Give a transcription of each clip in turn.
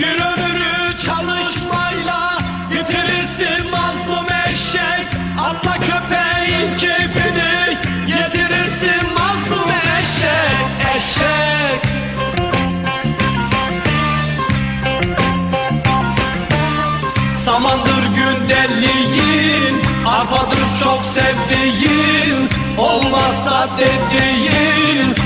Bir ömrü çalışmayla bitirirsin mazlum eşek. Atla köpeğin keyfini yedirirsin mazlum eşek Eşek. Samandır gündelliğin Arpadır çok sevdiğin Olmazsa dediğin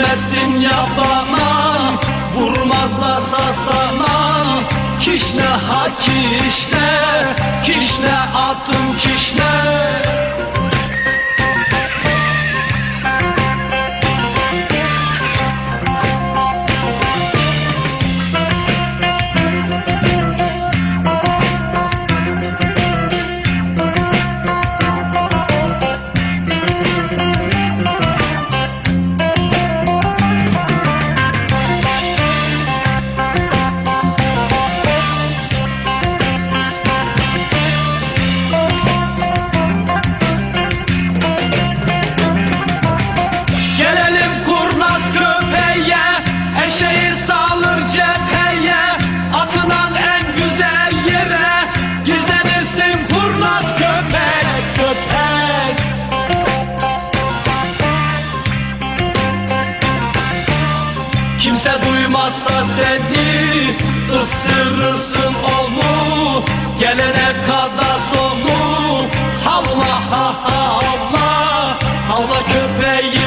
Gitmesin yabana Vurmazlarsa sana. Kişne ha kişne Kişne atın kişne ısırırsın onu Gelene kadar sonu Havla ha havla Havla köpeğim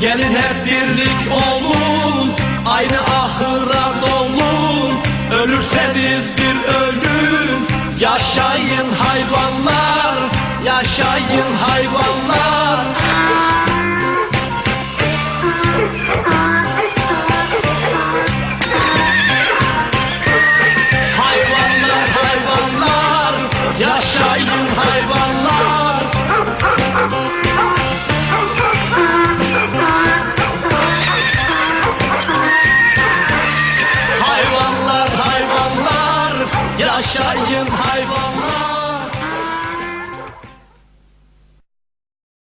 Gelin hep birlik olun Aynı ahıra dolun. Ölürseniz bir ölüm. Yaşayın hayvanlar Yaşayın hayvanlar Yaşayın hayvanlar